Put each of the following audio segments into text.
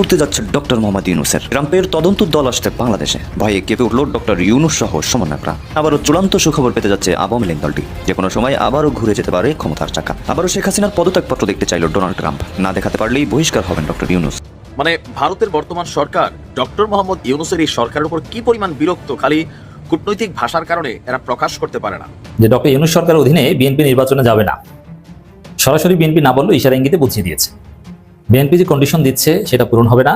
করতে যাচ্ছে ডক্টর মোহাম্মদ ইউনুসের। ট্রাম্পের তদন্ত দল আসছে বাংলাদেশে। ভয়ে কেঁপে উঠল ডক্টর ইউনুস সহ সমন্বয়করা। আবারও চূড়ান্ত সুখবর পেতে যাচ্ছে আওয়ামী লীগ দলটি। যে কোনো সময় আবারও ঘুরে যেতে পারে ক্ষমতার চাকা। আবারও শেখ হাসিনার পদত্যাগপত্র দেখতে চাইল ডোনাল্ড ট্রাম্প। না দেখাতে পারলেই বহিষ্কার হবেন ডক্টর ইউনুস। মানে ভারতের বর্তমান সরকার ডক্টর মোহাম্মদ ইউনুসের এই সরকারের উপর কি পরিমাণ বিরক্ত খালি কূটনৈতিক ভাষার কারণে এরা প্রকাশ করতে পারে না? যে ডক্টর ইউনুস সরকারের অধীনে বিএনপি নির্বাচনে যাবে না। সরাসরি বিএনপি না বললেও ইশারা ইঙ্গিতে বুঝিয়ে দিয়েছে। বিএনপি যে কন্ডিশন দিচ্ছে, সেটা পূরণ হবে না।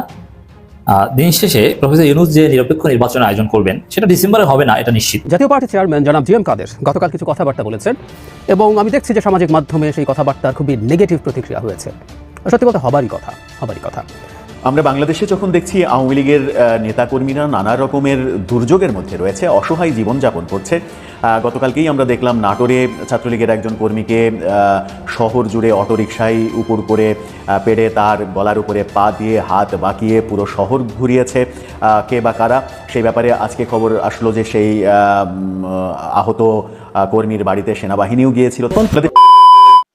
দিন শেষে প্রফেসর ইউনুস যে নিরপেক্ষ নির্বাচন আয়োজন করবেন, সেটা ডিসেম্বরে হবে না, এটা নিশ্চিত। জাতীয় পার্টি চেয়ারম্যান জনাব জি এম কাদের গতকাল কিছু কথাবার্তা বলেছেন এবং আমি দেখছি যে সামাজিক মাধ্যমে সেই কথাবার্তার খুবই নেগেটিভ প্রতিক্রিয়া হয়েছে। সত্যি কথা হবারই কথা হবারই কথা। আমরা বাংলাদেশে যখন দেখছি আওয়ামী লীগের নেতাকর্মীরা নানা রকমের দুর্যোগের মধ্যে রয়েছে, অসহায় জীবনযাপন করছে। গতকালকেই আমরা দেখলাম নাটোরে ছাত্রলীগের একজন কর্মীকে শহর জুড়ে অটোরিকশায় উপর করে পেড়ে তার গলার উপরে পা দিয়ে হাত বাঁকিয়ে পুরো শহর ঘুরিয়েছে। কে বা কারা? সেই ব্যাপারে আজকে খবর আসলো যে সেই আহত কর্মীর বাড়িতে সেনাবাহিনীও গিয়েছিল।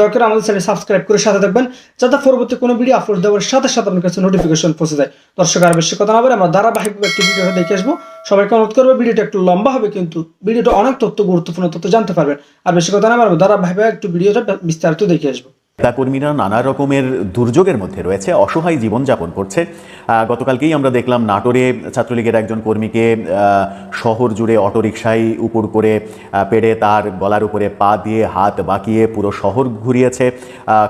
দরকার আমাদের চ্যানেল সাবস্ক্রাইব করে সাথে থাকবেন, যাতে পরবর্তী কোনো ভিডিও আপলোড দেওয়ার সাথে সাথে আপনার কাছে নোটিফিকেশন পৌঁছে যায়। দর্শক, আর বেশি কথা না বলে আমরা ধারাবাহিকভাবে একটি ভিডিও দেখে আসব। সবাইকে অনুরোধ করব ভিডিওটা একটু লম্বা হবে, কিন্তু ভিডিওটা অনেক তথ্য গুরুত্বপূর্ণ তথ্য জানতে পারবেন। আর বেশি কথা না বলব ধারাবাহিকভাবে একটু ভিডিওটা বিস্তারিত দেখে আসব। নেতাকর্মীরা নানা রকমের দুর্যোগের মধ্যে রয়েছে অসহায় জীবনযাপন করছে। গতকালকেই আমরা দেখলাম নাটোরে ছাত্রলীগের একজন কর্মীকে শহর জুড়ে অটোরিকশায় উপর করে পেড়ে তার গলার উপরে পা দিয়ে হাত বাঁকিয়ে পুরো শহর ঘুরিয়েছে।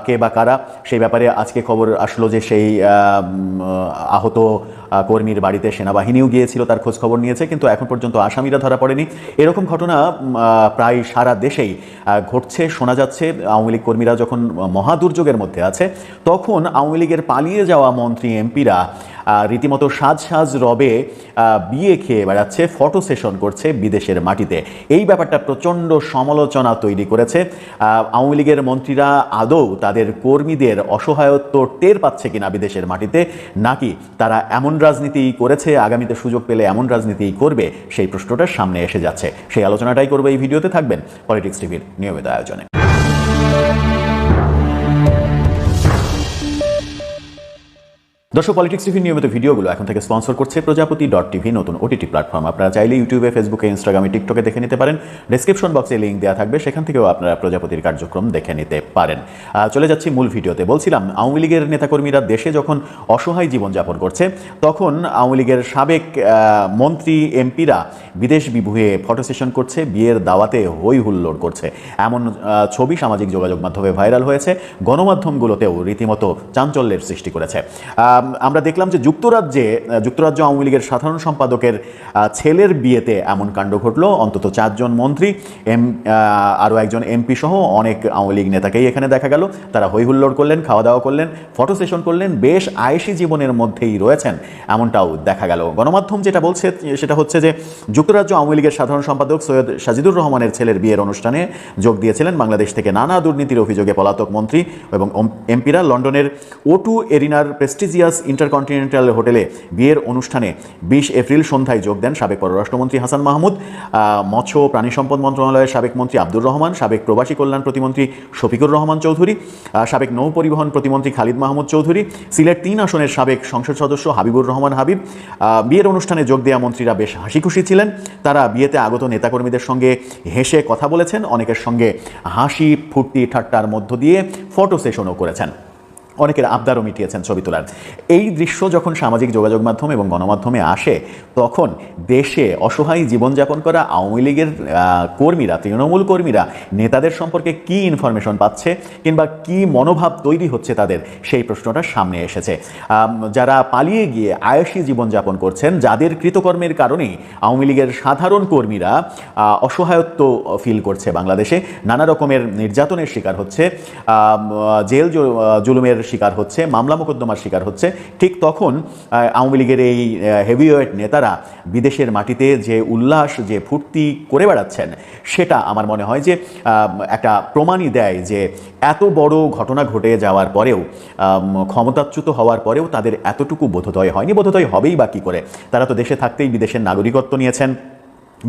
কে বা কারা? সেই ব্যাপারে আজকে খবর আসলো যে সেই আহত আহ, কর্মীর বাড়িতে সেনাবাহিনীও গিয়েছিল, তার খোঁজ খবর নিয়েছে, কিন্তু এখন পর্যন্ত আসামিরা ধরা পড়েনি। এরকম ঘটনা প্রায় সারা দেশেই ঘটছে, শোনা যাচ্ছে। আওয়ামী লীগ কর্মীরা যখন মহাদুর্যোগের মধ্যে আছে, তখন আওয়ামী লীগের পালিয়ে যাওয়া মন্ত্রী, এমপিরা রীতিমতো সাজ সাজ রবে বিয়ে খেয়ে বেড়াচ্ছে, ফটো সেশন করছে বিদেশের মাটিতে। এই ব্যাপারটা প্রচণ্ড সমালোচনা তৈরি করেছে। আওয়ামী লীগের মন্ত্রীরা আদৌ তাদের কর্মীদের অসহায়ত্ব টের পাচ্ছে কিনা বিদেশের মাটিতে, নাকি তারা এমন রাজনীতি করেছে, আগামীতে সুযোগ পেলে এমন রাজনীতি করবে, সেই প্রশ্নটা সামনে এসে যাচ্ছে। সেই আলোচনাটাই করবে এই ভিডিওতে, থাকবেন পলিটিক্স টিভির নিয়মিত আয়োজনে। দর্শক পলিটিক্স টিভির নিয়মিত ভিডিওগুলো এখন থেকে স্পন্সর করছে প্রজাপতি ডট টিভি নতুন ওটিটি প্ল্যাটফর্ম আপনারা চাইলে ইউটিউবে ফেসবুকে ইনস্টাগ্রামে টিকটকে দেখে নিতে পারেন। ডেসক্রিপশন বক্সে লিঙ্ক দেওয়া থাকবে, সেখান থেকেও আপনারা প্রজাপতির কার্যক্রম দেখে নিতে পারেন। চলে যাচ্ছি মূল ভিডিওতে। বলছিলাম, আওয়ামী লীগের নেতাকর্মীরা দেশে যখন অসহায় জীবনযাপন করছে, তখন আওয়ামী লীগের সাবেক মন্ত্রী, এমপিরা বিদেশ বিভুয়ে ফটো সেশন করছে, বিয়ের দাওয়াতে হই হুল্লোড় করছে। এমন ছবি সামাজিক যোগাযোগ মাধ্যমে ভাইরাল হয়েছে। গণমাধ্যমগুলোতেও রীতিমতো চাঞ্চল্যের সৃষ্টি করেছে। আমরা দেখলাম যে যুক্তরাজ্যে যুক্তরাজ্য আওয়ামী লীগের সাধারণ সম্পাদকের ছেলের বিয়েতে এমন কাণ্ড ঘটলো। অন্তত চারজন মন্ত্রী, এম আরও একজন এমপি সহ অনেক আওয়ামী লীগ নেতাকেই এখানে দেখা গেল। তারা হই হুল্লোড় করলেন, খাওয়া দাওয়া করলেন, ফটো সেশন করলেন, বেশ আয়েসি জীবনের মধ্যেই রয়েছেন, এমনটাও দেখা গেল। গণমাধ্যম যেটা বলছে, সেটা হচ্ছে যে যুক্তরাজ্য আওয়ামী লীগের সাধারণ সম্পাদক সৈয়দ সাজিদুর রহমানের ছেলের বিয়ের অনুষ্ঠানে যোগ দিয়েছিলেন বাংলাদেশ থেকে নানা দুর্নীতির অভিযোগে পলাতক মন্ত্রী এবং এমপিরা লন্ডনের ওটু এরিনার প্রেস্টিজিয়াস ইন্টারকন্টিনেন্টাল হোটেলে বিয়ের অনুষ্ঠানে বিশ এপ্রিল সন্ধ্যায় যোগ দেন সাবেক পররাষ্ট্রমন্ত্রী হাসান মাহমুদ মৎস্য প্রাণী সম্পদ মন্ত্রণালয়ের সাবেক মন্ত্রী আব্দুর রহমান, সাবেক প্রবাসী কল্যাণ প্রতিমন্ত্রী শফিকুর রহমান চৌধুরী সাবেক নৌ পরিবহন প্রতিমন্ত্রী খালিদ মাহমুদ চৌধুরী, সিলেট তিন আসনের সাবেক সংসদ সদস্য হাবিবুর রহমান হাবিব। বিয়ের অনুষ্ঠানে যোগ দেওয়া মন্ত্রীরা বেশ হাসি খুশি ছিলেন। তারা বিয়েতে আগত নেতাকর্মীদের সঙ্গে হেসে কথা বলেছেন, অনেকের সঙ্গে হাসি ফুর্তি ঠাট্টার মধ্য দিয়ে ফটো সেশনও করেছেন। অনেকের আবদারও মিটিয়েছেন ছবি তোলার। এই দৃশ্য যখন সামাজিক যোগাযোগ মাধ্যম এবং গণমাধ্যমে আসে, তখন দেশে অসহায় জীবনযাপন করা আওয়ামী লীগের কর্মীরা, তৃণমূল কর্মীরা নেতাদের সম্পর্কে কি ইনফরমেশন পাচ্ছে কিংবা কি মনোভাব তৈরি হচ্ছে তাদের, সেই প্রশ্নটা সামনে এসেছে। যারা পালিয়ে গিয়ে আয়সী জীবনযাপন করছেন, যাদের কৃতকর্মের কারণেই আওয়ামী লীগের সাধারণ কর্মীরা অসহায়ত্ব ফিল করছে বাংলাদেশে। নানা রকমের নির্যাতনের শিকার হচ্ছে। জেল জু- জুলুমের শিকার হচ্ছে, মামলা মোকদ্দমার শিকার হচ্ছে। ঠিক তখন আওয়ামী লীগের এই হেভিওয়েট নেতারা বিদেশের মাটিতে যে উল্লাস, যে ফুর্তি করে বেড়াচ্ছেন, সেটা আমার মনে হয় যে একটা প্রমাণই দেয় যে এত বড় ঘটনা ঘটে যাওয়ার পরেও ক্ষমতাচ্যুত হওয়ার পরেও তাদের এতটুকু বোধোদয় হয়নি। বোধোদয় হবেই বা কী করে? তারা তো দেশে থাকতেই বিদেশের নাগরিকত্ব নিয়েছেন।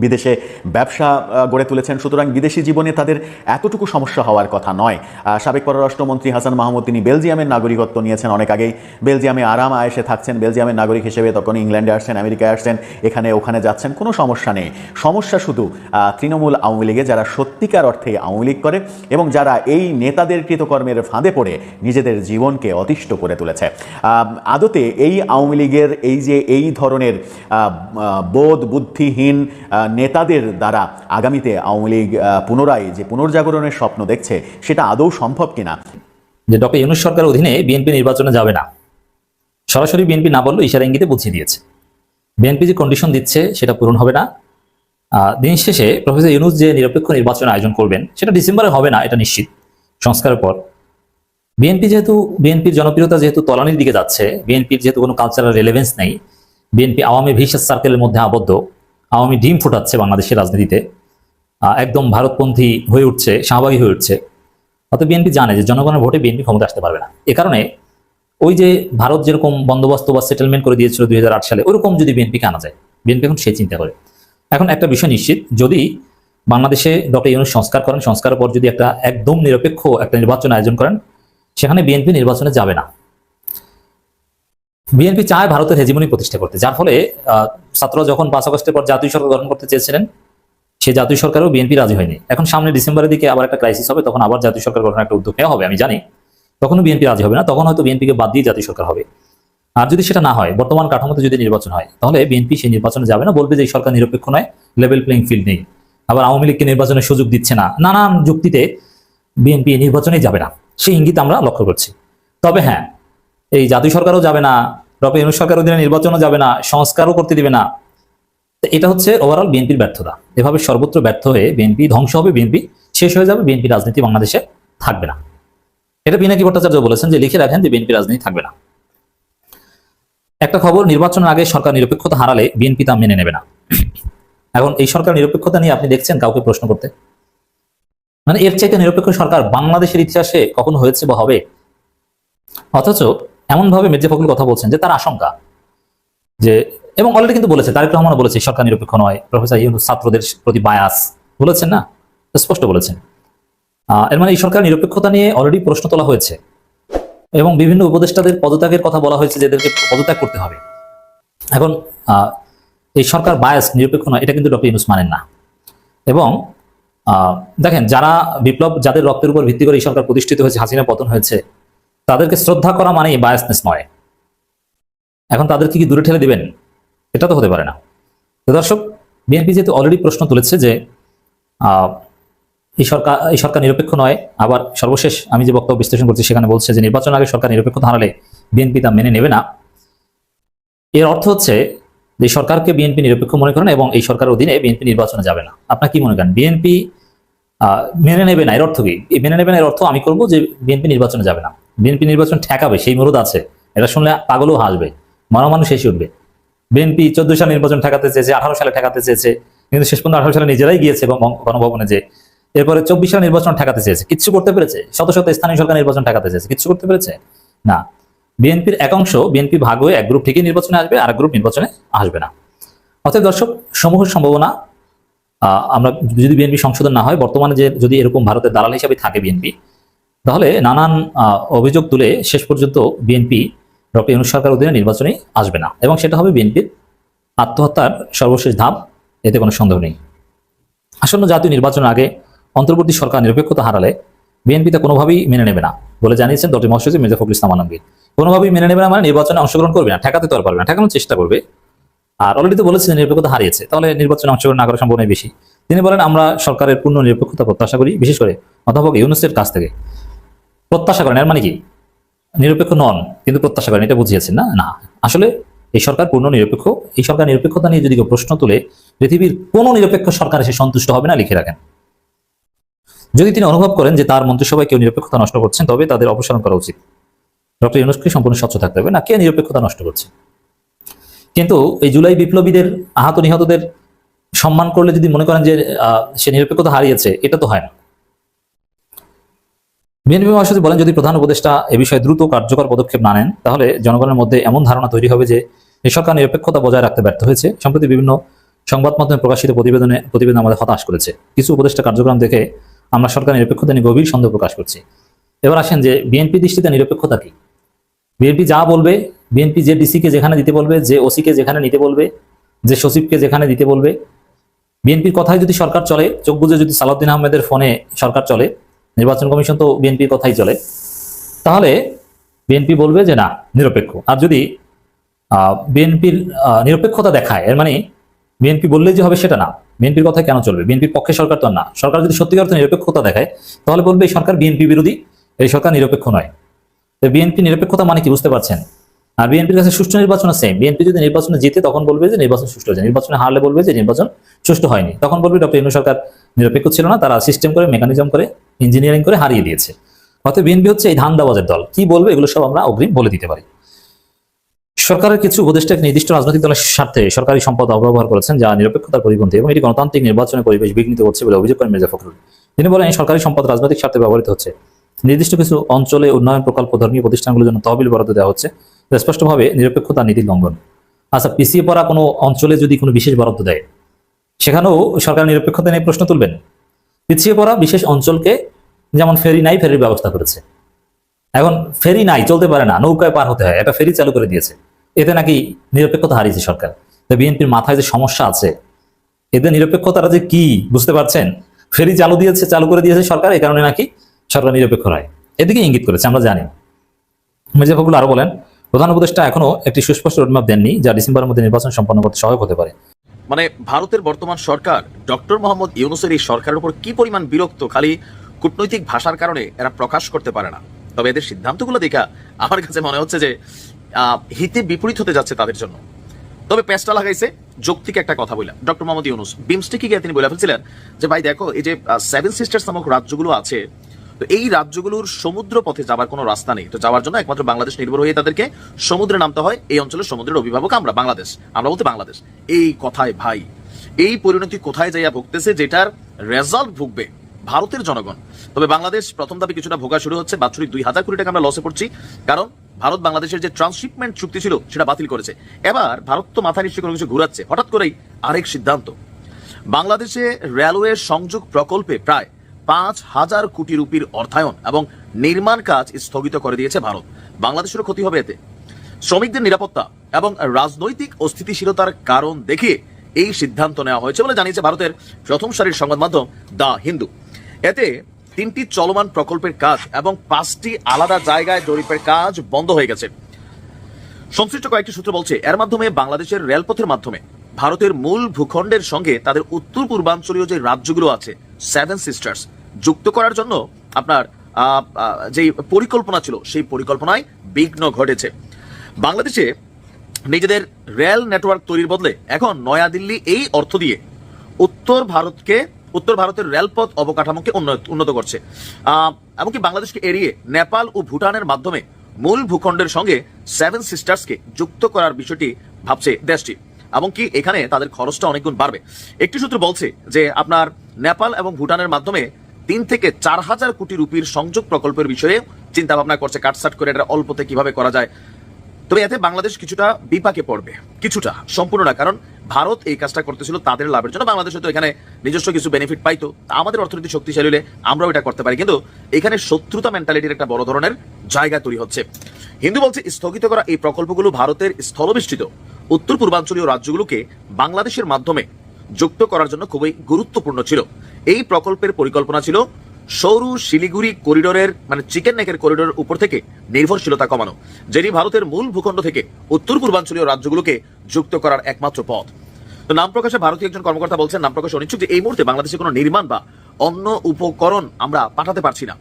বিদেশে ব্যবসা গড়ে তুলেছেন। সুতরাং বিদেশি জীবনে তাদের এতটুকু সমস্যা হওয়ার কথা নয়। সাবেক পররাষ্ট্রমন্ত্রী হাসান মাহমুদ, তিনি বেলজিয়ামের নাগরিকত্ব নিয়েছেন অনেক আগেই। বেলজিয়ামে আরাম আয়েসে থাকছেন। বেলজিয়ামের নাগরিক হিসেবে তখন ইংল্যান্ডে আসছেন, আমেরিকায় আসছেন, এখানে, ওখানে যাচ্ছেন। কোনো সমস্যা নেই। সমস্যা শুধু তৃণমূল আওয়ামী লীগে যারা সত্যিকার অর্থে আওয়ামী লীগ করে এবং যারা এই নেতাদের কৃতকর্মের ফাঁদে পড়ে নিজেদের জীবনকে অতিষ্ঠ করে তুলেছে। আদতে এই আওয়ামী লীগের এই যে এই ধরনের বোধ বুদ্ধিহীন নেতাদের দ্বারা আগামীতে আওয়ামী লীগ পুনরায় যে পুনর্জাগরণের স্বপ্ন দেখছে, সেটা আদৌ সম্ভব কিনা? যে ডক্টর ইউনুস সরকারের অধীনে বিএনপি নির্বাচনে যাবে না। সরাসরি বিএনপি না বললেও ইশারা ইঙ্গিতে বুঝিয়ে দিয়েছে। বিএনপি যে কন্ডিশন দিচ্ছে, সেটা পূরণ হবে না। দিন শেষে প্রফেসর ইউনুস যে নিরপেক্ষ নির্বাচন আয়োজন করবেন, সেটা ডিসেম্বরে হবে না, এটা নিশ্চিত। সংস্কারের পর। বিএনপি যেহেতু, বিএনপির জনপ্রিয়তা যেহেতু তলানির দিকে যাচ্ছে, বিএনপির যেহেতু কোনো কালচারাল রেলেভেন্স নেই, বিএনপি আওয়ামী ভিসাস সার্কেলের মধ্যে আবদ্ধ আওয়ামী ডিম ফোটাচ্ছে বাংলাদেশের রাজনীতিতে। একদম ভারতপন্থী হয়ে উঠছে, শাহবাগী হয়ে উঠছে। অত বিএনপি জানে যে জনগণের ভোটে বিএনপি ক্ষমতা আসতে পারবে না। এ কারণে ওই যে ভারত যেরকম বন্দোবস্ত বা সেটেলমেন্ট করে দিয়েছিল দুই হাজার আট সালে, ওরকম যদি বিএনপিকে আনা যায়, বিএনপি এখন সেই চিন্তা করে। এখন একটা বিষয় নিশ্চিত, যদি বাংলাদেশে ডক্টর ইউনুস সংস্কার করেন, সংস্কারের পর যদি একটা একদম নিরপেক্ষ একটা নির্বাচন আয়োজন করেন, সেখানে বিএনপি নির্বাচনে যাবে না। বিএনপি চায় ভারতের হেজিমনি প্রতিষ্ঠা করতে। যার ফলে ছাত্ররা যখন পাঁচ আগস্টের পর জাতীয় সরকার গঠন করতে চেয়েছিলেন, সে জাতীয় সরকারও বিএনপি রাজি হয়নি। এখন সামনে ডিসেম্বরের দিকে আবার একটা ক্রাইসিস হবে, তখন আবার জাতীয় সরকার গঠনের একটা উদ্যোগ নেওয়া হবে, আমি জানি। তখনও বিএনপি রাজি হবে না, তখন হয়তো বিএনপিকে বাদ দিয়ে জাতীয় সরকার হবে। আর যদি সেটা না হয়, বর্তমান কাঠামোতে যদি নির্বাচন হয়, তাহলে বিএনপি সেই নির্বাচনে যাবে না, বলবে যে সরকার নিরপেক্ষ নয় লেভেল প্লেইং ফিল্ড নেই। আবার আওয়ামী লীগকে নির্বাচনের সুযোগ দিচ্ছে না। নানান যুক্তিতে বিএনপি নির্বাচনে যাবে না। সেই ইঙ্গিত আমরা লক্ষ্য করছি। তবে হ্যাঁ এই জাতীয় সরকারও যাবে না ডক্টর ইউনুস সরকার অধীনে নির্বাচনও যাবে না, সংস্কারও করতে দিবে না। এটা হচ্ছে ওভারঅল বিএনপির ব্যর্থতা। এভাবে সর্বত্র ব্যর্থ হয়ে বিএনপি ধ্বংস হবে, বিএনপি শেষ হয়ে যাবে, বিএনপি রাজনীতি বাংলাদেশে থাকবে না। এটা পিনাকি ভট্টাচার্য বলেছেন যে, লিখে রাখেন যে, বিএনপি রাজনীতি থাকবে না। একটা খবর, নির্বাচনের আগে সরকার নিরপেক্ষতা হারালে বিএনপি তা মেনে নেবে না। এখন এই সরকার নিরপেক্ষতা নিয়ে আপনি দেখছেন কাউকে প্রশ্ন করতে? মানে এর চাইতে নিরপেক্ষ সরকার বাংলাদেশের ইতিহাসে কখনো হয়েছে বা হবে? অথচ এমন ভাবে মির্জা ফখরুল কথা বলছেন যে তার আশঙ্কা যে, এবং অলরেডি কিন্তু বলেছে, তারেক রহমানও বলেছে সরকার নিরপেক্ষ নয়। প্রফেসর ইউনুস ছাত্রদের প্রতি বায়াস বলেছেন না? স্পষ্ট বলেছেন। এর মানে এই সরকার নিরপেক্ষতা নিয়ে অলরেডি প্রশ্ন তোলা হয়েছে। এবং বিভিন্ন উপদেষ্টাদের পদত্যাগের কথা বলা হয়েছে যে এদেরকে পদত্যাগ করতে হবে। এখন এই সরকার বায়াস নিরপেক্ষ নয়, এটা কিন্তু ডক্টর ইউনুস মানেন না। এবং দেখেন, যারা বিপ্লব, যাদের রক্তের উপর ভিত্তি করে এই সরকার প্রতিষ্ঠিত হয়েছে, হাসিনা পতন হয়েছে তাদেরকে শ্রদ্ধা করা মানেই বায়াসনেস নয়। এখন তাদেরকে কি দূরে ঠেলে দিবেন? এটা তো হতে পারে না। তো দর্শক, বিএনপি যেহেতু অলরেডি প্রশ্ন তুলেছে যে এই সরকার এই সরকার নিরপেক্ষ নয়, আবার সর্বশেষ আমি যে বক্তব্য বিশ্লেষণ করছি সেখানে বলছে যে নির্বাচন আগে সরকার নিরপেক্ষতা হারালে বিএনপি তা মেনে নেবে না। এর অর্থ হচ্ছে যে সরকারকে বিএনপি নিরপেক্ষ মনে করেন এবং এই সরকারের অধীনে বিএনপি নির্বাচনে যাবে না। আপনার কি মনে করেন? বিএনপি মেনে নেবে না, এর অর্থ কি? মেনে নেবে না, এর অর্থ আমি করব যে বিএনপি নির্বাচনে যাবে না। বিএনপি নির্বাচন ঠেকাবে, সেই মরুদ আছে। এটা শুনলে পাগলও হাসবে মানুষ শেষে উঠবে। বিএনপি চোদ্দ সালে নির্বাচন ঠেকাতে চেয়েছে, আঠারো সালে ঠেকাতে চেয়েছে, কিন্তু শেষ পর্যন্ত আঠারো সালে নিজেরাই গিয়েছে গণভবনে যে এরপরে চব্বিশ সালে নির্বাচন ঠেকাতে চেয়েছে। কিচ্ছু করতে পেরেছে? শত শত স্থানীয় সরকার নির্বাচন ঠেকাতে চেয়েছে। কিচ্ছু করতে পেরেছে? না। বিএনপির একাংশ বিএনপি ভাগ হয়ে এক গ্রুপ ঠিকই নির্বাচনে আসবে আর গ্রুপ নির্বাচনে আসবে না। অতএব দর্শক সমূহ সম্ভাবনা আমরা যদি বিএনপি সংশোধন না হয়, বর্তমানে যে যদি এরকম ভারতের দালাল হিসাবে থাকে বিএনপি তাহলে নানান অভিযোগ তুলে শেষ পর্যন্ত বিএনপি ডক্টর ইউনুস সরকার অধীনে নির্বাচনে আসবে না এবং সেটা হবে বিএনপির আত্মহত্যার সর্বশেষ ধাপ, এতে কোনো সন্দেহ নেই। আসন্ন জাতীয় নির্বাচনের আগে অন্তর্বর্তী সরকার নিরপেক্ষতা হারালে বিএনপি তা কোনোভাবেই মেনে নেবে না বলে জানিয়েছেন ডক্টর মহাসচিব মির্জা ফখরুল ইসলাম আলমগীর। কোনোভাবেই মেনে নেবে না মানে নির্বাচনে অংশগ্রহণ করবে না, ঠেকাতে তো পারবে না, ঠেকানোর চেষ্টা করবে। আর অলরেডি তো বলেছেন নিরপেক্ষতা হারিয়েছে, তাহলে নির্বাচনে অংশগ্রহণ না করার সম্ভাবনা বেশি। তিনি বলেন, আমরা সরকারের পূর্ণ নিরপেক্ষতা প্রত্যাশা করি, বিশেষ করে অধ্যাপক ইউনুসের কাছ থেকে। প্রত্যাশা করেন, এর মানে কি? নিরপেক্ষ নন, কিন্তু প্রত্যাশা করেন, এটা বুঝিয়েছেন না? না। আসলে এই সরকার পূর্ণ নিরপেক্ষ, এই সরকার নিরপেক্ষতা নিয়ে যদি কেউ প্রশ্ন তুলে, পৃথিবীর কোনো নিরপেক্ষ সরকার এসে সন্তুষ্ট হবে না, লিখে রাখেন। যদি তিনি অনুভব করেন যে তার মন্ত্রিসভায় কেউ নিরপেক্ষতা নষ্ট করছেন, তবে তাদের অপসারণ করা উচিত। ডক্টর ইউনুসকে সম্পূর্ণ স্বচ্ছ থাকতে হবে। না, কে নিরপেক্ষতা নষ্ট করছে? কিন্তু এই জুলাই বিপ্লবীদের, আহত নিহতদের সম্মান করলে যদি মনে করেন যে সে নিরপেক্ষতা হারিয়েছে, এটা তো হয় না। বিএনপি মহাসচিব বলেন, যদি প্রধান উপদেষ্টা এ বিষয়ে দ্রুত কার্যকর পদক্ষেপ না নেন, তাহলে জনগণের মধ্যে এমন ধারণা তৈরি হবে যে এই সরকার নিরপেক্ষতা বজায় রাখতে ব্যর্থ হয়েছে। সম্প্রতি বিভিন্ন সংবাদ মাধ্যমে প্রকাশিত প্রতিবেদনে প্রতিবেদন আমাদের হতাশ করেছে। কিছু উপদেষ্টা কার্যক্রম দেখে আমরা সরকার নিরপেক্ষতা নিয়ে গভীর সন্দেহ প্রকাশ করছি। এবার আসেন যে বিএনপি দৃষ্টিতে নিরপেক্ষতা কি? বিএনপি যা বলবে, বিএনপি যে ডিসিকে যেখানে দিতে বলবে, যে ওসিকে যেখানে নিতে বলবে, যে সচিবকে যেখানে দিতে বলবে, বিএনপির কথায় যদি সরকার চলে, চোখ বুঝে যদি সালাউদ্দিন আহমেদের ফোনে সরকার চলে নির্বাচন কমিশন তো বিএনপির কথাই চলে। তাহলে বিএনপি বলবে যে না, নিরপেক্ষ। আর যদি বিএনপির নিরপেক্ষতা দেখায়, এর মানে বিএনপি বললেই যে হবে সেটা না। বিএনপির কথা কেন চলবে? বিএনপির পক্ষে সরকার তো না। সরকার যদি সত্যিকার অর্থে নিরপেক্ষতা দেখায়, তাহলে বলবে এই সরকার বিএনপি বিরোধী, এই সরকার নিরপেক্ষ নয়। তো বিএনপি নিরপেক্ষতা মানে কি বুঝতে পারছেন? আর বিএনপির কাছে সুষ্ঠু নির্বাচন সেম বিএনপি যদি নির্বাচনে জিতে, তখন বলবে যে নির্বাচন সুষ্ঠু হয়েছে। নির্বাচনে হারলে বলবে যে নির্বাচন সুষ্ঠু হয়নি। তখন বলবে ডক্টর ইনু সরকার নিরপেক্ষ ছিল না, তারা সিস্টেম করে মেকানিজম করে ইঞ্জিনিয়ারিং করে হারিয়ে দিয়েছে। অর্থাৎ বিএনপি হচ্ছে এই ধান্দাবাজের দল। কি বলবে এগুলো সব আমরা অগ্রিম বলে দিতে পারি। সরকারের কিছু উপদেষ্টা নির্দিষ্ট রাজনৈতিক দলের স্বার্থে সরকারি সম্পদ অপব্যবহার করেছেন, যা নিরপেক্ষতার পরিপন্থী এবং এটি গণতান্ত্রিক নির্বাচনের পরিবেশ বিঘ্নিত করছে বলে অভিযোগ করেন মির্জা ফখরুল। তিনি বলেন, এই সরকারি সম্পদ রাজনৈতিক স্বার্থে ব্যবহৃত হচ্ছে। নির্দিষ্ট কিছু অঞ্চলে উন্নয়ন প্রকল্প, ধর্মীয় প্রতিষ্ঠানগুলোর জন্য তহবিল বরাদ্দ দেওয়া হচ্ছে স্পষ্টভাবে নিরপেক্ষতা নীতি লঙ্ঘন। আচ্ছা পিছিয়ে পড়া কোনো অঞ্চলে যদি কোনো বিশেষ বরাদ্দ দেয়, সেখানেও সরকার নিরপেক্ষতা নিয়ে প্রশ্ন তুলবেন? পিছিয়ে পড়া বিশেষ অঞ্চলকে যেমন ফেরি নাই, ফেরির ব্যবস্থা করেছে। এখন ফেরি নাই, চলতে পারে না, নৌকায় পার হতে হয়, একটা ফেরি চালু করে দিয়েছে। এতে নাকি নিরপেক্ষতা হারিয়েছে সরকার। তো বিএনপির মাথায় যে সমস্যা আছে এতে নিরপেক্ষতাটা যে কি, বুঝতে পারছেন? ফেরি চালু দিয়েছে, চালু করে দিয়েছে সরকার এই কারণে নাকি সরকার নিরপেক্ষ নয় এদিকে ইঙ্গিত করেছে, আমরা জানি। মির্জা ফখরুল আরও বলেন, প্রধান উপদেষ্টা এখনও একটি সুস্পষ্ট রোডম্যাপ দেননি, যা ডিসেম্বরের মধ্যে নির্বাচন সম্পন্ন করতে সহায়ক হতে পারে। মানে ভারতের বর্তমান সরকার ডক্টর মোহাম্মদ ইউনুসের এই সরকারের উপর কি পরিমাণ বিরক্ত খালি কূটনৈতিক ভাষার কারণে এরা প্রকাশ করতে পারে না। তবে এদের সিদ্ধান্তগুলো দেখা আমার কাছে মনে হচ্ছে যে হিতে বিপরীত হতে যাচ্ছে তাদের জন্য। তবে পেঁচটা লাগাইছে, যৌক্তিক একটা কথা বললাম। ডক্টর মোহাম্মদ ইউনুস বিমস্টিকে গিয়ে তিনি বলে ফেলছিলেন যে, ভাই দেখো, এই যে সেভেন সিস্টার্স নামক রাজ্যগুলো আছে তো এই রাজ্যগুলোর সমুদ্র পথে যাবার কোনো রাস্তা নেই। তো যাওয়ার জন্য একমাত্র বাংলাদেশ নির্ভর হয়ে তাদেরকে সমুদ্রে নামতে হয়। এই অঞ্চলের সমুদ্রের অভিভাবক আমরা, বাংলাদেশ। আমরা বলতে বাংলাদেশ। এই কথায় ভাই, এই পরিণতি কোথায় যাইয়া ভুগতেছে যেটার রেজাল্ট ভুগবে ভারতের জনগণ? তবে বাংলাদেশ প্রথম দাবি কিছুটা ভোগা শুরু হচ্ছে। বাৎসরিক দুই হাজার কোটি টাকা আমরা লসে পড়ছি। কারণ ভারত বাংলাদেশের যে ট্রান্সশিপমেন্ট চুক্তি ছিল, সেটা বাতিল করেছে। এবার ভারত তো মাথায় নিশ্চয়ই কোনো কিছু ঘুরাচ্ছে। হঠাৎ করেই আরেক সিদ্ধান্ত। বাংলাদেশে রেলওয়ে সংযোগ প্রকল্পে প্রায় পাঁচ হাজার কোটি রুপির অর্থায়ন এবং নির্মাণ কাজ স্থগিত করে দিয়েছে ভারত। বাংলাদেশেরও ক্ষতি হবে এতে। শ্রমিকদের নিরাপত্তা এবং রাজনৈতিক অস্থিতিশীলতার কারণ দেখিয়ে এই সিদ্ধান্ত নেওয়া হয়েছে বলে জানিয়েছে ভারতের প্রথম সারির সংবাদ মাধ্যম দ্য হিন্দু। এতে তিনটি চলমান প্রকল্পের কাজ এবং পাঁচটি আলাদা জায়গায় জরিপের কাজ বন্ধ হয়ে গেছে। সংশ্লিষ্ট কয়েকটি সূত্র বলছে, এর মাধ্যমে বাংলাদেশের রেলপথের মাধ্যমে ভারতের মূল ভূখণ্ডের সঙ্গে তাদের উত্তর পূর্বাঞ্চলীয় যে রাজ্যগুলো আছে সেভেন সিস্টার্স যুক্ত করার জন্য আপনার যেই পরিকল্পনা ছিল, সেই পরিকল্পনায় বিঘ্ন ঘটেছে। বাংলাদেশে নিজেদের রেল নেটওয়ার্ক তৈরির বদলে এখন নয়াদিল্লি এই অর্থ দিয়ে উত্তর ভারতকে, উত্তর ভারতের রেলপথ অবকাঠামোকে উন্নত- করছে। এমনকি বাংলাদেশকে এড়িয়ে নেপাল ও ভুটানের মাধ্যমে মূল ভূখণ্ডের সঙ্গে সেভেন সিস্টার্সকে যুক্ত করার বিষয়টি ভাবছে দেশটি। এমনকি এখানে তাদের খরচটা অনেক গুণ বাড়বে। একটি সূত্র বলছে যে আপনার নেপাল এবং ভুটানের মাধ্যমে তিন থেকে চার হাজার কোটি রুপির সংযোগ প্রকল্পের বিষয়ে চিন্তা ভাবনা করছে কাটসাট করে এটা অল্পতে কীভাবে করা যায়। তবে এতে বাংলাদেশ কিছুটা বিপাকে পড়বে। কিছুটা, সম্পূর্ণ না, কারণ ভারত এই কাজটা করতেছিল তাদের লাভের জন্য। বাংলাদেশ হয়তো এখানে নিজস্ব কিছু বেনিফিট পাইতো আমাদের অর্থনীতি শক্তিশালী হলে আমরাও এটা করতে পারি। কিন্তু এখানে শত্রুতা মেন্টালিটির একটা বড় ধরনের জায়গা তৈরি হচ্ছে। হিন্দু বলছে, স্থগিত করা এই প্রকল্পগুলো ভারতের স্থলবেষ্টিত উত্তর পূর্বাঞ্চলীয় রাজ্যগুলোকে বাংলাদেশের মাধ্যমে যুক্ত করার জন্য খুবই গুরুত্বপূর্ণ ছিল। এই প্রকল্পের পরিকল্পনা ছিল সৌরু শিলিগুড়ি করিডোরের মানে চিকেন নেকের করিডোরের উপর থেকে নির্ভরশীলতা কমানো, যেটি ভারতের মূল ভূখণ্ড থেকে উত্তর পূর্বাঞ্চলীয় রাজ্যগুলোকে যুক্ত করার একমাত্র পথ। তো নাম প্রকাশে ভারতীয় একজন কর্মকর্তা বলছেন, নাম প্রকাশে অনিচ্ছুক যে এই মুহূর্তে বাংলাদেশে কোনো নির্মাণ বা অন্য উপকরণ আমরা পাঠাতে পারছি না।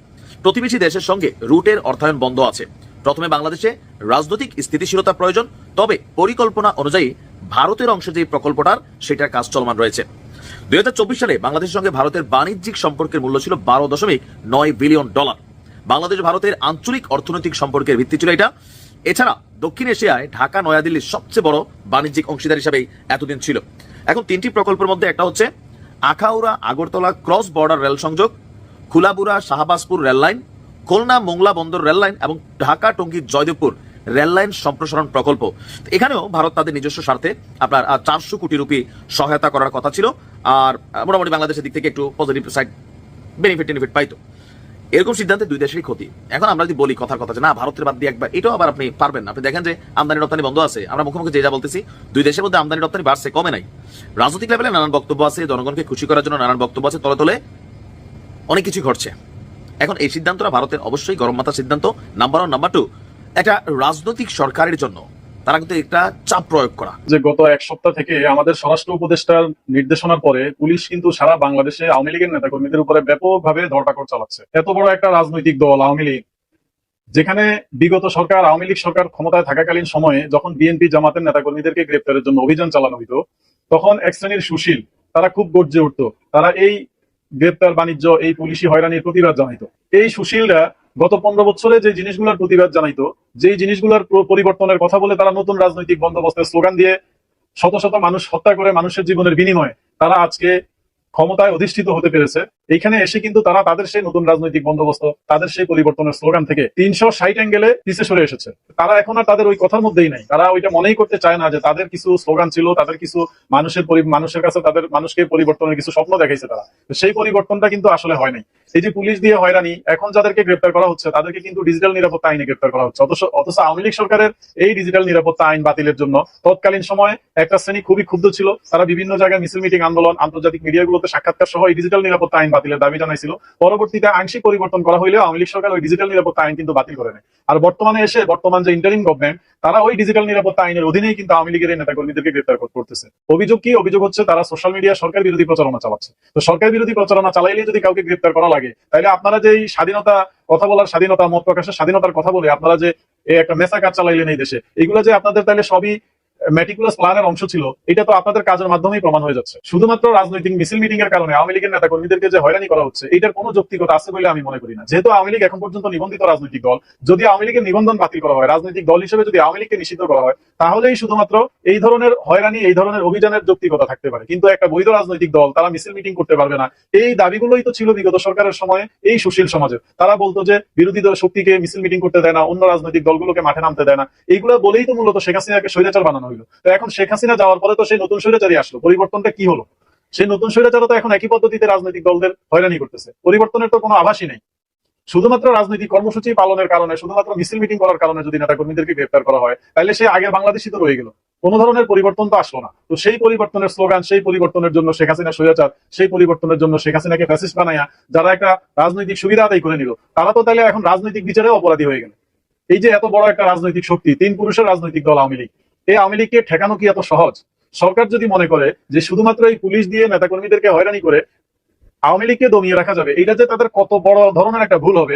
প্রতিবেশী দেশের সঙ্গে রুটের অর্থায়ন বন্ধ আছে। প্রথমে বাংলাদেশে রাজনৈতিক স্থিতিশীলতা প্রয়োজন, তবে পরিকল্পনা অনুযায়ী ভারতের অংশে যে প্রকল্পটার, সেটার কাজ চলমান রয়েছে। দুই সালে বাংলাদেশের সঙ্গে ভারতের বাণিজ্যিক সম্পর্কের মূল্য ছিল বারো দশমিক নয় বিলিয়ন ডলার। বাংলাদেশ ভারতের আঞ্চলিক অর্থনৈতিক সম্পর্কের ভিত্তি ছিল এটা। এছাড়া দক্ষিণ এশিয়ায় ঢাকা, নয়াদিল্লির সবচেয়ে বড় বাণিজ্যিক অংশীদার হিসাবেই এতদিন ছিল। এখন তিনটি প্রকল্পের মধ্যে একটা হচ্ছে Akhaura, Agartala cross border rail সংযোগ, খুলাবুড়া, শাহবাজপুর রেল লাইন খুলনা মোংলা বন্দর রেল লাইন এবং ঢাকা টঙ্গী জয়দেবপুর রেল লাইন সম্প্রসারণ প্রকল্প। এখানেও ভারত তাদের নিজস্ব স্বার্থে আপনার চারশো কোটি রুপি সহায়তা করার কথা ছিল। আর মোটামুটি বাংলাদেশের দিক থেকে একটু পজিটিভ সাইড বেনিফিট টেনিফিট পাইতো। এরকম সিদ্ধান্তে দুই দেশেরই ক্ষতি। এখন আমরা যদি বলি কথার কথা যে, না, ভারতের বাদ দিয়ে একবার, এটাও আবার আপনি পারবেন না। আপনি দেখেন যে, আমদানি রপ্তানি বন্ধ আছে। আমরা মুখোমুখি যে যা বলতেছি, দুই দেশের মধ্যে আমদানি রপ্তানি বাড়ছে, কমে নাই। রাজনৈতিক লেভেলে নানান বক্তব্য আছে, জনগণকে খুশি করার জন্য নানান বক্তব্য আছে, তলে তলে অনেক কিছু ঘটছে। এখন এই সিদ্ধান্তটা ভারতের অবশ্যই গরম মাথার সিদ্ধান্ত। নাম্বার ওয়ান নাম্বার টু একটা রাজনৈতিক সরকারের জন্য তারা কিন্তু একটা চাপ প্রয়োগ করা। যে গত এক সপ্তাহ থেকে আমাদের স্বরাষ্ট্র উপদেষ্টার নির্দেশনার পরে পুলিশ কিন্তু সারা বাংলাদেশে আওয়ামী লীগের নেতাকর্মীদের উপরে ব্যাপকভাবে ধরপাকড় চালাচ্ছে। এত বড় একটা রাজনৈতিক দল আওয়ামী লীগ, যেখানে বিগত সরকার, আওয়ামী লীগ সরকার ক্ষমতায় থাকাকালীন সময়ে যখন বিএনপি জামাতের নেতাকর্মীদেরকে গ্রেপ্তারের জন্য অভিযান চালানো হইতো, তখন এক শ্রেণির সুশীল, তারা খুব গর্জে উঠতো। তারা এই গ্রেপ্তার বাণিজ্য, এই পুলিশি হয়রানির প্রতিবাদ জানাইতো। এই সুশীলরা গত পনেরো বছরে যে জিনিসগুলোর প্রতিবাদ জানাইতো, যেই জিনিসগুলোর পরিবর্তনের কথা বলে তারা নতুন রাজনৈতিক বন্দোবস্তের স্লোগান দিয়ে শত শত মানুষ হত্যা করে মানুষের জীবনের বিনিময়ে তারা আজকে ক্ষমতায় অধিষ্ঠিত হতে পেরেছে। এইখানে এসে কিন্তু তারা তাদের সেই নতুন রাজনৈতিক বন্দোবস্ত, তাদের সেই পরিবর্তনের স্লোগান থেকে তিনশো ষাট অ্যাঙ্গেলে পিছিয়ে সরে এসেছে। তারা এখন আর তাদের ওই কথার মধ্যেই নাই। তারা ওইটা মনেই করতে চায় না যে তাদের কিছু স্লোগান ছিল, তাদের কিছু মানুষের মানুষের কাছে তাদের মানুষকে পরিবর্তনের কিছু স্বপ্ন দেখাইছে তারা। সেই পরিবর্তনটা কিন্তু আসলে হয় নাই। এই যে পুলিশ দিয়ে হয়রানি, এখন যাদেরকে গ্রেপ্তার করা হচ্ছে, তাদেরকে কিন্তু ডিজিটাল নিরাপত্তা আইনে গ্রেপ্তার করা হচ্ছে। অথচ অথচ আওয়ামী লীগ সরকারের এই ডিজিটাল নিরাপত্তা আইন বাতিলের জন্য তৎকালীন সময়ে একটা শ্রেণি খুবই ক্ষুব্ধ ছিল। তারা বিভিন্ন জায়গায় মিছিল, মিটিং, আন্দোলন, আন্তর্জাতিক মিডিয়াগুলোতে সাক্ষাৎকার সহ এই ডিজিটাল নিরাপত্তা আইন বাতিলের দাবি জানাইছিল। পরবর্তীতে আংশিক পরিবর্তন করা হইলেও আওয়ামী লীগ সরকার ওই ডিজিটাল নিরাপত্তা আইন কিন্তু বাতিল করে নেয় আর বর্তমানে এসে বর্তমান যে ইন্টারিম গভর্নমেন্ট তারা ওই ডিজিটাল নিরাপত্তা আইনের অধীনেই কিন্তু আওয়ামী লীগের এই নেতাকর্মীদেরকে গ্রেপ্তার করতেছে। অভিযোগ কি? অভিযোগ হচ্ছে তারা সোশ্যাল মিডিয়া সরকার বিরোধী প্রচারণা চালাচ্ছে। তো সরকার বিরোধী প্রচারণা চালাইলে যদি কাউকে গ্রেপ্তার করা লাগে তাহলে আপনারা যে স্বাধীনতা কথা বলার স্বাধীনতা মত প্রকাশের স্বাধীনতার কথা বলে আপনারা যে একটা মেসাকার চালাইলেন এই দেশে, এগুলো যে আপনাদের তাহলে সবই মেটিকুলাস প্ল্যানের অংশ ছিল, এটা তো আপনাদের কাজের মাধ্যমেই প্রমাণ হয়ে যাচ্ছে। শুধুমাত্র রাজনৈতিক মিছিল মিটিং এর কারণে আওয়ামী লীগের নেতা কর্মীদেরকে যে হয়রানি করা হচ্ছে, এটার কোনো যৌক্তিকতা আছে বলে আমি মনে করি না। যেহেতু আওয়ামী লীগ এখন পর্যন্ত নিবন্ধিত রাজনৈতিক দল, যদি আওয়ামী লীগের নিবন্ধন বাতিল করা হয়, রাজনৈতিক দল হিসেবে যদি আওয়ামী লীগকে নিষিদ্ধ করা হয়, তাহলেই শুধুমাত্র এই ধরনের হয়রানি, এই ধরনের অভিযানের যৌক্তিকতা থাকতে পারে। কিন্তু একটা বৈধ রাজনৈতিক দল, তারা মিছিল মিটিং করতে পারবে না। এই দাবিগুলোই তো ছিল বিগত সরকারের সময়, এই সুশীল সমাজে তারা বলতো যে বিরোধী দল শক্তিকে মিছিল মিটিং করতে দেয় না, অন্য রাজনৈতিক দলগুলোকে মাঠে নামতে দেয় না। এইগুলো বলেই তো মূলত শেখ হাসিনাকে স্বৈরাচার বানানো হলো তো এখন শেখ হাসিনা যাওয়ার পরে তো সেই নতুন স্বৈরাচারই আসলো। পরিবর্তনটা কি হলো? সেই নতুন স্বৈরাচারও তো এখন একই পদ্ধতিতে রাজনৈতিক দলদের হয়রানি করতেছে। পরিবর্তনের তো কোনো আভাসই নেই। শুধুমাত্র রাজনৈতিক কর্মসূচি পালনের কারণে, শুধুমাত্র মিছিল মিটিং করার কারণে যদি নেতা কর্মীদেরকে গ্রেপ্তার করা হয়, তাহলে সে আগের বাংলাদেশই তো রয়ে গেল। কোনো ধরনের পরিবর্তন তো আসলো না। তো সেই পরিবর্তনের স্লোগান, সেই পরিবর্তনের জন্য শেখ হাসিনা স্বৈরাচার, সেই পরিবর্তনের জন্য শেখ হাসিনাকে ফ্যাসিস্ট বানায়া যারা একটা রাজনৈতিক সুবিধা আদায় করে নিল, তারা তো তাহলে এখন রাজনৈতিক বিচারে অপরাধী হয়ে গেল। এই যে এত বড় একটা রাজনৈতিক শক্তি, তিন পুরুষের রাজনৈতিক দল আওয়ামী লীগ এই আওয়ামী লীগকে ঠেকানো কি এত সহজ? সরকার যদি মনে করে যে শুধুমাত্র এই পুলিশ দিয়ে নেতাকর্মীদেরকে হয়রানি করে আওয়ামী লীগকে দমিয়ে রাখা যাবে, এটা যে তাদের কত বড় ধরনের একটা ভুল হবে,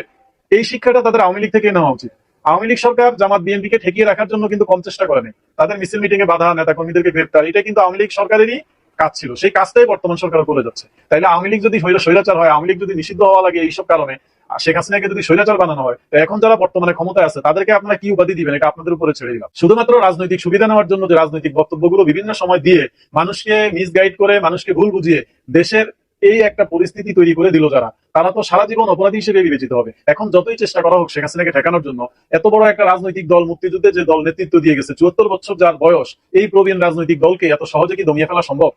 এই শিক্ষাটা তাদের আওয়ামী লীগ থেকে নেওয়া উচিত। আওয়ামী লীগ সরকার জামাত বিএনপি কে ঠেকিয়ে রাখার জন্য কিন্তু কম চেষ্টা করেনি। তাদের মিছিল মিটিং এ বাধা নেতা নেতাকর্মীদেরকে গ্রেপ্তার, এটা কিন্তু আওয়ামী লীগ সরকারেরই কাজ ছিল। সেই কাজটাই বর্তমান সরকার করে যাচ্ছে। তাইলে আওয়ামী লীগ যদি স্বৈরাচার হয়, আওয়ামী লীগ যদি নিষিদ্ধ হওয়া লাগে এইসব কারণে আর শেখ হাসিনাকে যদি স্বৈরাচার বানানো হয়, তো এখন যারা বর্তমানে ক্ষমতায় আছে, তাদেরকে আপনারা কি উপাধি দিবেন? এটা আপনাদের উপরে ছেড়ে দিলাম। শুধুমাত্র রাজনৈতিক সুবিধা নেওয়ার জন্য যে রাজনৈতিক বক্তব্যগুলো বিভিন্ন সময় দিয়ে মানুষকে মিসগাইড করে, মানুষকে ভুল বুঝিয়ে দেশের এই একটা পরিস্থিতি তৈরি করে দিল যারা, তারা তো সারা জীবন অপরাধী হিসেবে বিবেচিত হবে। এখন যতই চেষ্টা করা হোক শেখ হাসিনাকে ঠেকানোর জন্য, এত বড় একটা রাজনৈতিক দল, মুক্তিযুদ্ধে যে দল নেতৃত্ব দিয়ে গেছে, চুয়াত্তর বছর যার বয়স, এই প্রবীণ রাজনৈতিক দলকে এত সহজে কি দমিয়ে ফেলা সম্ভব?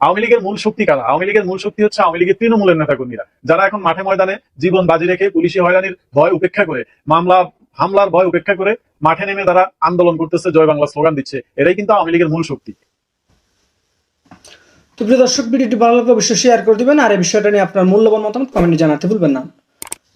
আওয়ামী লীগের মূল শক্তি কারা? আওয়ামী লীগের মূল শক্তি হচ্ছে আওয়ামী লীগের তৃণমূলের নেতাকর্মীরা। যারা এখন মাঠে ময়দানে জীবন বাজি রেখে পুলিশি হয়রানির ভয় উপেক্ষা করে, মামলা, হামলার ভয় উপেক্ষা করে মাঠে নেমে তারা আন্দোলন করতেছে, জয় বাংলা স্লোগান দিচ্ছে। এটাই কিন্তু আওয়ামী লীগের মূল শক্তি। তো প্রিয় দর্শক, ভিডিওটি ভালো লাগলে অবশ্যই শেয়ার করে দিবেন। আর এই বিষয়টা নিয়ে আপনার মূল্যবান মতামত কমেন্টে জানাতে ভুলবেন না।